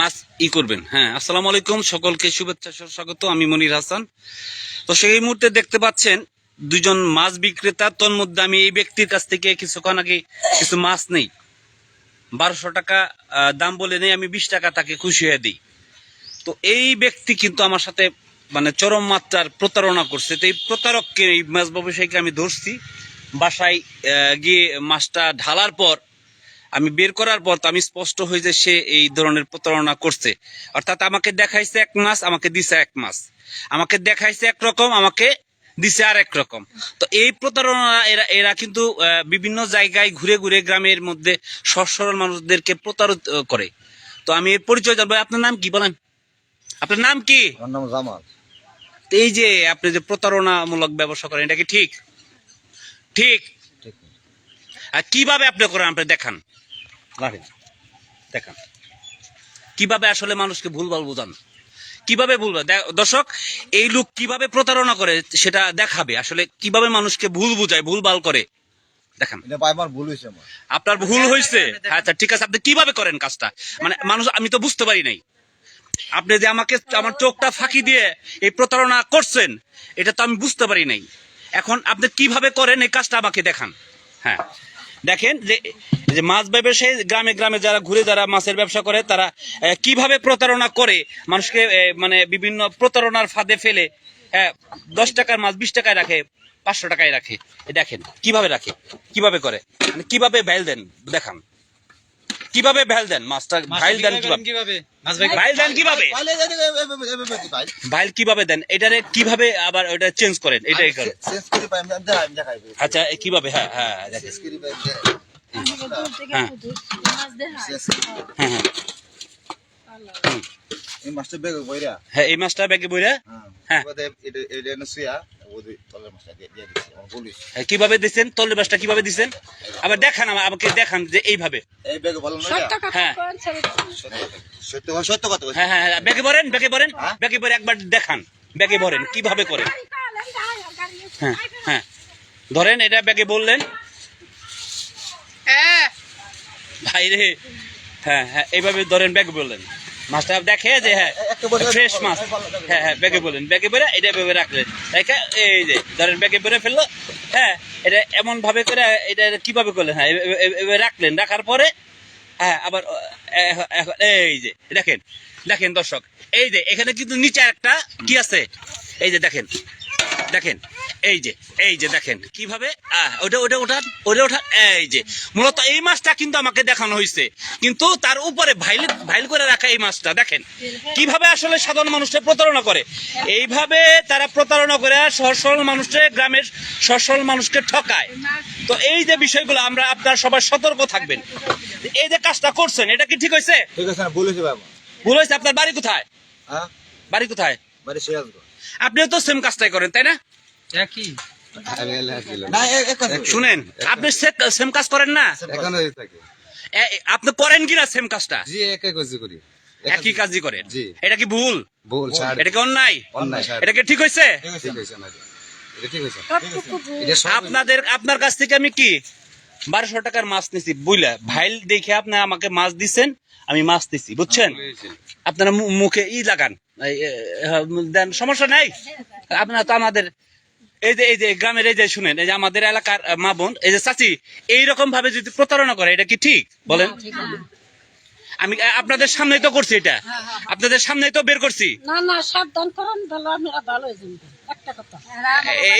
মাছ ই করবেন। হ্যাঁ আসসালামু আলাইকুম, সকলকে শুভেচ্ছা, স্বাগত। আমি মনির হাসান। তো সেই মুহূর্তে দেখতে পাচ্ছেন দুজন মাছ বিক্রেতা তোর মধ্যে আমি এই ব্যক্তির কাছ থেকে কিছুক্ষণ আগে কিছু মাছ নেই। বারোশো টাকা দাম বলে নেই, আমি বিশ টাকা তাকে খুশি হয়ে দিই। তো এই ব্যক্তি কিন্তু আমার সাথে মানে চরম মাত্রার প্রতারণা করছে। তো এই প্রতারককে, এই মাছ ব্যবসায়ীকে আমি ধরছি। বাসায় গিয়ে মাছটা ঢালার পর আমি বের করার পর তো আমি স্পষ্ট হয়ে যে সে এই ধরনের প্রতারণা করছে। অর্থাৎ আমাকে দেখাইছে এক মাস আমাকে দিছে এক মাস। আমাকে দেখাইছে একরকম আমাকে দিছে আর এক রকম। তো এই প্রতারণা এরা এরা কিন্তু বিভিন্ন জায়গায় ঘুরে ঘুরে গ্রামের মধ্যে সহজ সরল মানুষদেরকে প্রতারিত করে। তো আমি এর পরিচয় জানব। আপনার নাম কি বলেন? আপনার নাম কি? আমার নাম জামাল। এই যে আপনি যে প্রতারণামূলক ব্যবসা করেন এটা কি ঠিক? ঠিক? আর কীভাবে আপনি করেন আপনি দেখান? রাখেন দেখান। কীভাবে আসলে মানুষকে ভুলভাল বোঝান? কীভাবে দে- দর্শক এই লোক কীভাবে প্রতারণা করে সেটা দেখাবে। আসলে কীভাবে মানুষকে ভুল বুঝায় ভুলভাল করে? দেখান। ভুল আপনার ভুল হয়েছে? আচ্ছা ঠিক আছে। আপনি কীভাবে করেন কাজটা? মানে মানুষ আমি তো বুঝতে পারি নাই। আপনি যে আমাকে আমার চোখটা ফাঁকি দিয়ে এই প্রতারণা করছেন এটা তো আমি বুঝতে পারি নাই। এখন আপনি কীভাবে করেন এই কাজটা আমাকে দেখান। হ্যাঁ। দেখেন যে যে মাছ ব্যবসায়ী গ্রামে গ্রামে যারা ঘুরে যারা মাছের ব্যবসা করে তারা কীভাবে প্রতারণা করে? মানুষকে মানে বিভিন্ন প্রতারণার ফাঁদে ফেলে হ্যাঁ দশ টাকার মাছ বিশ টাকায় রাখে পাঁচশো টাকায় রাখে। দেখেন কীভাবে রাখে? কীভাবে করে? মানে কীভাবে ভ্যাল দেন? দেখান। কীভাবে ভ্যাল দেন? মাছটা ভাইল দেন কীভাবে ভাইল দেন কীভাবে? ভাইল কীভাবে? দেন? এটারে কীভাবে আবার ওটা চেঞ্জ করেন? এটাই করেন। আচ্ছা কীভাবে? হ্যাঁ হ্যাঁ দেখেন সেন্স করি ভাই দেখাই। হ্যাঁ। হ্যাঁ। হ্যাঁ এই মাছটা বেগ বইরা? হ্যাঁ এই মাছটা ব্যাগে বইরা? হ্যাঁ। হ্যাঁ। তলের হ্যাঁ, কীভাবে দিচ্ছেন তল্লি মাছটা কীভাবে দিচ্ছেন আবার দেখান আমা- আমাকে দেখান যে এইভাবে। এই বেগ বলেন হ্যাঁ। সত্য কথা সত্য কথা বলছি। হ্যাঁ হ্যাঁ হ্যাঁ ব্যাগে ভরেন ব্যাগে ভরেন হ্যাঁ? ব্যাগে ভরে একবার দেখান। ব্যাগে ভরেন কীভাবে করেন হ্যাঁ হ্যাঁ। ধরেন এটা ব্যাগে বললেন। ভাই রে হ্যাঁ হ্যাঁ এইভাবে ধরেন ব্যাগে বললেন মাছটা দেখে যে হ্যাঁ ফ্রেশ মাছ। হ্যাঁ হ্যাঁ ব্যাগে বললেন ব্যাগে বেড়ে এটা ভেবে রাখলেন। রেখে এই যে ধরেন ব্যাগে বেড়ে ফেলল হ্যাঁ এটা এমন ভাবে করে এটা কীভাবে করলেন? হ্যাঁ এভাবে রাখলেন রাখার পরে হ্যাঁ আবার এই যে দেখেন দেখেন দর্শক এই যে এখানে কিন্তু নিচে একটা কি আছে? এই যে দেখেন দেখেন এই যে এই যে দেখেন কীভাবে? ওটা ওটা ওঠান ওটা ওঠান এই যে। মূলত এই মাছটা কিন্তু আমাকে দেখানো হয়েছে কিন্তু তার উপরে ভাইল ভাইল করে রাখা এই মাছটা দেখেন। কীভাবে আসলে সাধারণ মানুষকে প্রতারণা করে? এইভাবে তারা প্রতারণা করে সরল মানুষকে গ্রামের সরল মানুষকে ঠকায়। তো এই যে বিষয়গুলো আমরা আপনার সবাই সতর্ক থাকবেন। এই যে কাজটা করছেন এটা কি ঠিক হয়েছে ঠিক আছে ভুল হয়েছে আমার ভুল হয়েছে আপনার বাড়ি কোথায়? হ্যাঁ? বাড়ি কোথায়? বাড়ি সিরাজগঞ্জ। আপনিও তো সেম কাজটাই করেন তাই না? একই। শুনেন আপনি সেম কাজ করেন না? আপনি করেন কিনা সেম কাজটা? জি একে কাজ করি। একই কাজই করেন? এটা কি ভুল? ভুল এটা কি অন্যায়? অন্যায় এটা কি ঠিক হয়েছে? আপনাদের আপনার কাছ থেকে আমি কি বারোশো টাকার মাছ নিছি বুঝলা ভাইল দেখে আপনি আমাকে মাছ দিছেন আমি মাছ দিছি বুঝছেন? আপনারা মুখে ই লাগান। দেন সমস্যা নাই? আপনারা তো আমাদের এই যে এই যে গ্রামের এই যে শুনেন এই যে আমাদের এলাকার মা বোন এই যে চাচি এইরকম ভাবে যদি প্রতারণা করে এটা কি ঠিক? বলেন। আমি আপনাদের সামনেই তো করছি এটা। আপনাদের সামনেই তো বের করছি। না না সাবধান করুন তাহলে আমি ভালো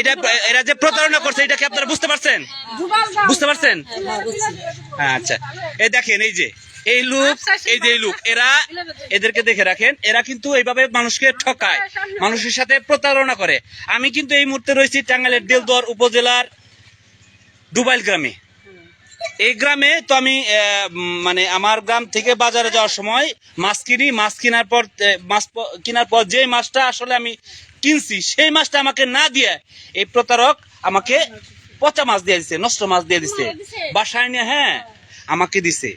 এটা এরা যে প্রতারণা করছে এটা কি আপনারা বুঝতে পারছেন? বুঝতে পারছেন? হ্যাঁ, আচ্ছা। এই দেখেন এই যে এই লোক এই যে লোক এরা এদেরকে দেখে রাখেন এরা কিন্তু এইভাবে মানুষকে ঠকায় মানুষের সাথে প্রতারণা করে। আমি কিন্তু এই মুহূর্তে রয়েছি টাঙ্গাইলের দেলদুয়ার উপজেলার ডুবাইল গ্রামে। এই গ্রামে তো আমি মানে আমার গ্রাম থেকে বাজারে যাওয়ার সময় মাছ কিনি মাছ কেনার পর মাছ কেনার পর যে মাছটা আসলে আমি কিনছি সেই মাছটা আমাকে না দিয়ে এই প্রতারক আমাকে পচা মাছ দিয়ে দিছে নষ্ট মাছ দিয়ে দিছে। বাসায় নিয়ে হ্যাঁ আমাকে দিছে।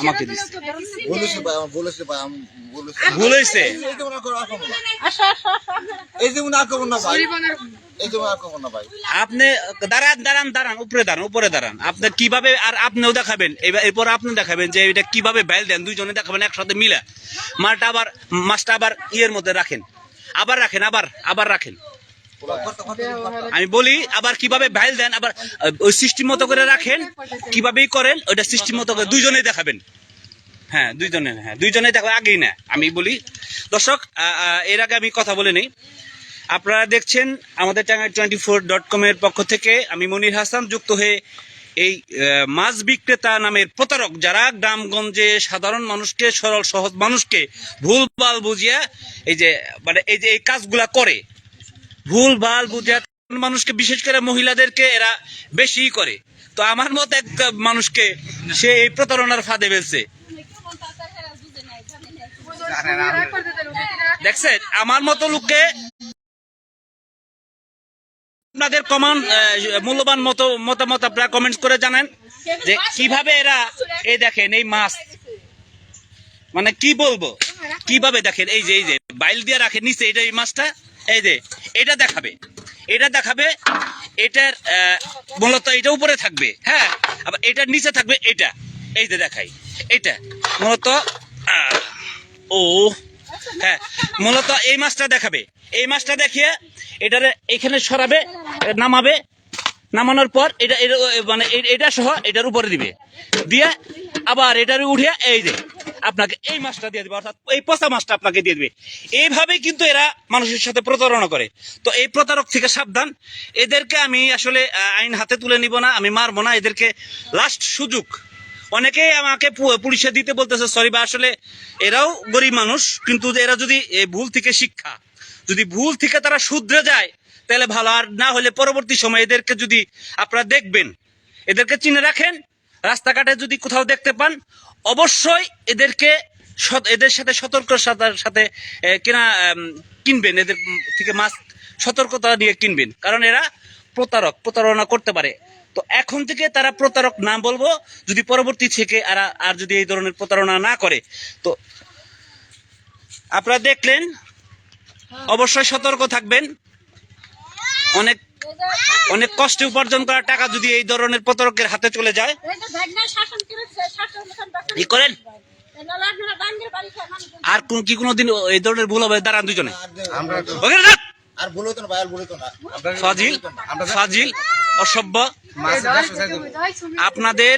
আমাকে ভুল হয়েছে আপনি দাঁড়ান দাঁড়ান দাঁড়ান উপরে দাঁড়ান উপরে দাঁড়ান। আপনি কীভাবে আর আপনিও দেখাবেন। এবার এরপর আপনি দেখাবেন যে এটা কীভাবে বাইল দেন দুইজনে দেখাবেন একসাথে মিলে। মালটা আবার মাছটা আবার ইয়ের মধ্যে রাখেন। আবার রাখেন, আবার আবার রাখেন। আমি বলি, আবার কীভাবে বাইল দেন, আবার ওই সিস্টেম মতো করে রাখেন, কিভাবেই করেন, ওইটা সিস্টেম মতো করে দুইজনেই দেখাবেন। হ্যাঁ দুইজনে হ্যাঁ দুইজনে দেখো আগেই না, আমি বলি। দর্শক এর আগে আমি কথা বলে নেই। আপনারা দেখছেন আমাদের টাঙ্গাই টোয়েন্টি ফোর ডট কমের পক্ষ থেকে আমি মনির হাসান, যুক্ত হয়ে এই মাছ বিক্রেতা নামের প্রতারক যারা গ্রামগঞ্জে সাধারণ মানুষকে সরল সহজ মানুষকে ভুল ভালো বুঝিয়া এই যে মানে এই যে এই কাজগুলা করে ভুল ভালো বুঝিয়া মানুষকে বিশেষ করে মহিলাদেরকে এরা বেশি করে। তো আমার মতো এক মানুষকে সে এই প্রতারণার ফাঁদে ফেলছে। দেখছেন? আমার মতো লোককে আপনাদের কমান মূল্যবান মতো, মতামত আপনারা কমেন্ট করে জানেন যে কীভাবে এরা, এই দেখেন, এই মাছ। মানে কি বলব? কীভাবে দেখেন, এই যে এই যে, বাইল দিয়ে রাখে নিচে, এটা এই মাছটা, এই যে, এটা দেখাবে। এটা দেখাবে, এটার মূলত এটা উপরে থাকবে হ্যাঁ? আবার এটার নিচে থাকবে এটা। এই যে দেখাই, এটা। মূলত ও হ্যাঁ মূলত এই মাছটা দেখাবে। এই মাছটা দেখিয়ে এটারে এখানে সরাবে নামাবে। নামানোর পর এটা মানে এটা সহ এটার উপরে দিবে। দিয়ে আবার এটারে উঠিয়ে এই যে আপনাকে এই মাছটা দিয়ে দিবে, অর্থাৎ এই পচা মাছটা আপনাকে দিয়ে দিবে। এইভাবেই কিন্তু এরা মানুষের সাথে প্রতারণা করে। তো এই প্রতারক থেকে সাবধান। এদেরকে আমি আসলে আইন হাতে তুলে নিব না, আমি মারবো না। এদেরকে লাস্ট সুযোগ অনেকেই আমাকে পুলিশে দিতে বলতেছে সরি বা আসলে এরাও গরিব মানুষ, কিন্তু এরা যদি ভুল থেকে শিক্ষা, যদি ভুল থেকে তারা শুধরে যায়, তাহলে ভালো। আর না হলে পরবর্তী সময় এদেরকে যদি আপনারা দেখবেন, এদেরকে চিনে রাখেন, রাস্তাঘাটে যদি কোথাও দেখতে পান, অবশ্যই এদেরকে এদের সাথে সতর্কর সাথে কেনা কিনবেন। এদের থেকে মাছ সতর্কতা নিয়ে কিনবেন। কারণ এরা প্রতারক, প্রতারণা করতে পারে। তো এখন থেকে তারা প্রতারক না বলব যদি পরবর্তী থেকে আর আর যদি এই ধরনের প্রতারণা না করে। তো আপনারা দেখলেন অবশ্যই সতর্ক থাকবেন। অনেক অনেক কষ্টে উপার্জন করা টাকা যদি এই ধরনের প্রতারকের হাতে চলে যায়। কি করেন? আর কোন কি কোনোদিন এই ধরনের ভুল হবে? দাঁড়ান দুজনে। আর যে- আমরা তো ওখানে দাঁড়ান। আর বলে তো না ভাই আর বলে তো না। ফাজিল ফাজিল। অসভ্য। দেবো। আপনাদের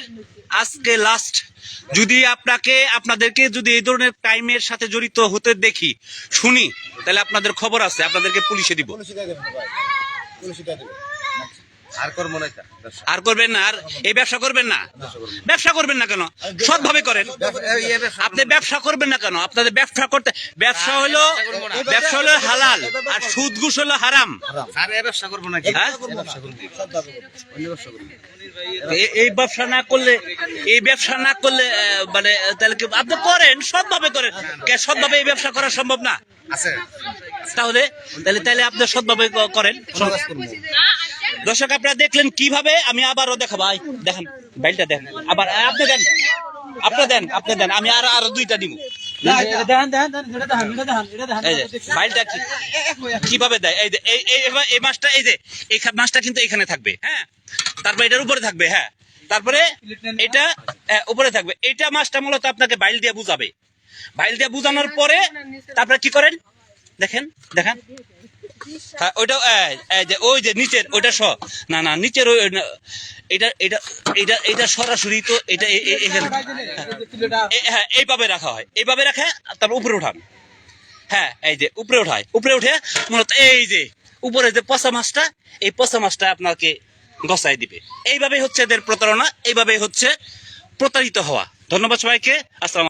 আজকে লাস্ট যদি আপনাকে আপনাদেরকে যদি এই ধরনের ক্রাইমের সাথে জড়িত হতে দেখি শুনি তাহলে আপনাদের খবর আছে আপনাদেরকে পুলিশে দিব। পুলিশে দিয়ে দেবেন ভাই পুলিশ দিয়ে দেবেন আর করব না আর করবেন না আর এই ব্যবসা করবেন না? ব্যবসা করবেন না কেন? সৎভাবে করেন। এই- এই ব্যবসা আপনি ব্যবসা করবেন না কেন? আপনাদের ব্যবসা করতে ব্যবসা হলো ব্যবসা হলো হালাল আর সুদ ঘুষ হলো হারাম। ব্যবসা করব? হ্যাঁ? এই ব্যবসা না করলে এই ব্যবসা না করলে মানে তাহলে কি আপনি করেন সৎভাবে করেন। কে সৎভাবে এই ব্যবসা করা সম্ভব না? আছে। তাহলে তাহলে তাহলে আপনি সৎভাবে করেন। দর্শক আপনারা দেখলেন কীভাবে? আমি আবারও দেখাবো। আই, দেখেন বাইলটা দেখেন। আবার আপনি দেন আপনি দেন আপনি দেন। আমি আর আরও দুইটা দিব। এই যে কীভাবে দেয়? এই যে এই মাছটা এই যে এই মাছটা কিন্তু এখানে থাকবে হ্যাঁ? তারপর এটার উপরে থাকবে হ্যাঁ? তারপরে এটা উপরে থাকবে। এটা মাছটা মূলত আপনাকে বাইল দিয়ে বুঝাবে। বাইল দিয়ে বুঝানোর পরে তারপরে কি করেন? দেখেন দেখেন। হ্যাঁ যে নিচের, ওইটা স না না, নিচের এটা এটা সরাসরি তো এটা হ্যাঁ এইভাবে রাখা হয়। এইভাবে রাখা, তারপর উপরে উঠান হ্যাঁ এই যে উপরে উঠায় উপরে উঠে মূলত এই যে, উপরে যে পচা মাছটা, এই পচা মাছটা আপনাকে গসাই দিবে। এইভাবে হচ্ছে এদের প্রতারণা এইভাবে হচ্ছে প্রতারিত হওয়া। ধন্যবাদ সবাইকে। আসসালাম